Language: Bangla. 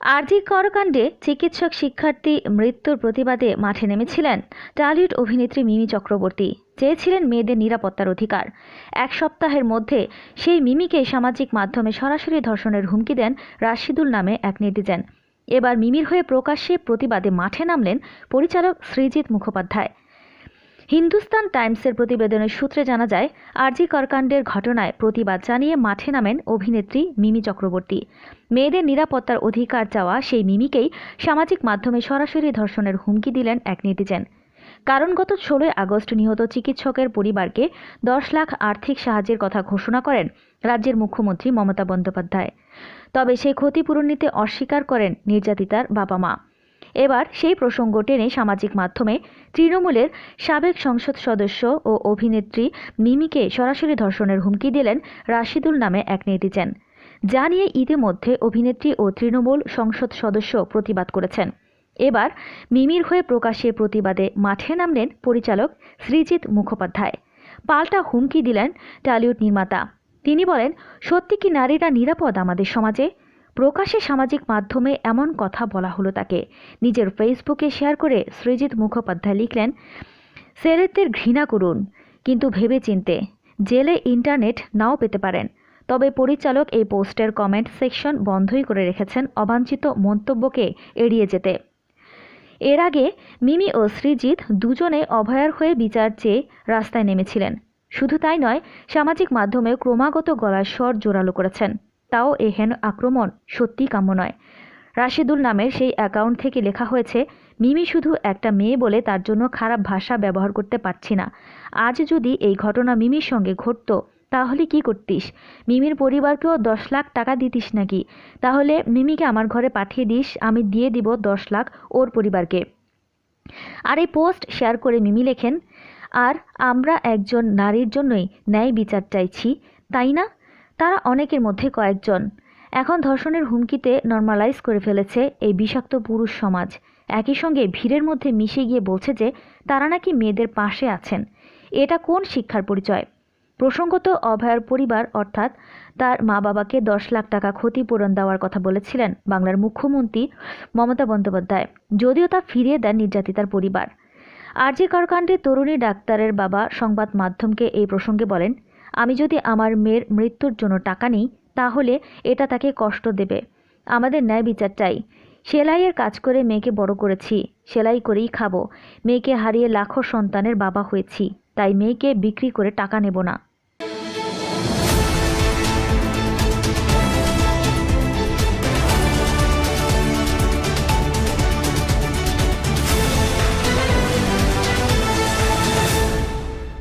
আরজি করকাণ্ডে চিকিৎসক শিক্ষার্থী মৃত্যুর প্রতিবাদে মাঠে নেমেছিলেন টালিউড অভিনেত্রী মিমি চক্রবর্তী। চেয়েছিলেন মেয়েদের নিরাপত্তার অধিকার। এক সপ্তাহের মধ্যে সেই মিমিকে সামাজিক মাধ্যমে সরাসরি ধর্ষণের হুমকি দেন রাশিদুল নামে এক নেটিজেন। এবার মিমির হয়ে প্রকাশ্যে প্রতিবাদে মাঠে নামলেন পরিচালক সৃজিত মুখোপাধ্যায়। হিন্দুস্তান টাইমসের প্রতিবেদনের সূত্রে জানা যায়, আরজি করকাণ্ডের ঘটনায় প্রতিবাদ জানিয়ে মাঠে নামেন অভিনেত্রী মিমি চক্রবর্তী। মেয়েদের নিরাপত্তার অধিকার চাওয়া সেই মিমিকেই সামাজিক মাধ্যমে সরাসরি ধর্ষণের হুমকি দিলেন এক নেটিজেন। কারণ গত ষোলোই আগস্ট নিহত চিকিৎসকের পরিবারকে দশ লাখ আর্থিক সাহায্যের কথা ঘোষণা করেন রাজ্যের মুখ্যমন্ত্রী মমতা বন্দ্যোপাধ্যায়। তবে সেই ক্ষতিপূরণ নিতে অস্বীকার করেন নির্যাতিতার বাবা মা এবার সেই প্রসঙ্গ টেনে সামাজিক মাধ্যমে তৃণমূলের সাবেক সংসদ সদস্য ও অভিনেত্রী মিমিকে সরাসরি ধর্ষণের হুমকি দিলেন রাশিদুল নামে এক নেটিজেন যা নিয়ে ইতিমধ্যে অভিনেত্রী ও তৃণমূল সংসদ সদস্য প্রতিবাদ করেছেন। এবার মিমির হয়ে প্রকাশ্যে প্রতিবাদে মাঠে নামলেন পরিচালক সৃজিত মুখোপাধ্যায়। পাল্টা হুমকি দিলেন টালিউড নির্মাতা। তিনি বলেন, সত্যি কি নারীরা নিরাপদ আমাদের সমাজে? প্রকাশ্যে সামাজিক মাধ্যমে এমন কথা বলা হলো তাকে। নিজের ফেসবুকে শেয়ার করে সৃজিত মুখোপাধ্যায় লিখলেন ছেলেদের ঘৃণা করুন, কিন্তু ভেবে চিনতে জেলে ইন্টারনেট নাও পেতে পারেন। তবে পরিচালক এই পোস্টের কমেন্ট সেকশন বন্ধই করে রেখেছেন অবাঞ্ছিত মন্তব্যকে এড়িয়ে যেতে। এর আগে মিমি ও সৃজিত দুজনে অভয়ার হয়ে বিচার চেয়ে রাস্তায় নেমেছিলেন। শুধু তাই নয়, সামাজিক মাধ্যমে ক্রমাগত গলার স্বর জোরালো করেছেন। তাও এ হেন আক্রমণ সত্যিই কাম্য নয়। রাশিদুল নামের সেই অ্যাকাউন্ট থেকে লেখা হয়েছে, মিমি শুধু একটা মেয়ে বলে তার জন্য খারাপ ভাষা ব্যবহার করতে পারছি না। আজ যদি এই ঘটনা মিমির সঙ্গে ঘটতো, তাহলে কি করতিস? মিমির পরিবারকেও দশ লাখ টাকা দিতিস নাকি? তাহলে মিমিকে আমার ঘরে পাঠিয়ে দিস, আমি দিয়ে দিব দশ লাখ ওর পরিবারকে। আর এই পোস্ট শেয়ার করে মিমি লেখেন, আর আমরা একজন নারীর জন্যই ন্যায় বিচার চাইছি, তাই না? তারা অনেকের মধ্যে কয়েকজন। এখন ধর্ষণের হুমকিতে নর্মালাইজ করে ফেলেছে এই বিষাক্ত পুরুষ সমাজ। একই সঙ্গে ভিড়ের মধ্যে মিশে গিয়ে বলছে যে, তারা নাকি মেয়েদের পাশে আছেন। এটা কোন শিক্ষার পরিচয়? প্রসঙ্গত অভয়ার পরিবার অর্থাৎ তার মা বাবাকে দশ লাখ টাকা ক্ষতিপূরণ দেওয়ার কথা বলেছিলেন বাংলার মুখ্যমন্ত্রী মমতা বন্দ্যোপাধ্যায়। যদিও তা ফিরিয়ে দেন নির্যাতিতার পরিবার। আরজি করকাণ্ডে তরুণী ডাক্তারের বাবা সংবাদ মাধ্যমকে এই প্রসঙ্গে বলেন আমি যদি আমার মেয়ের মৃত্যুর জন্য টাকা নিই, তাহলে এটা তাকে কষ্ট দেবে। আমাদের ন্যায় বিচার চাই। সেলাইয়ের কাজ করে মেয়েকে বড় করেছি। সেলাই করেই খাব। মেয়েকে হারিয়ে লাখো সন্তানের বাবা হয়েছি। তাই মেয়েকে বিক্রি করে টাকা নেব না।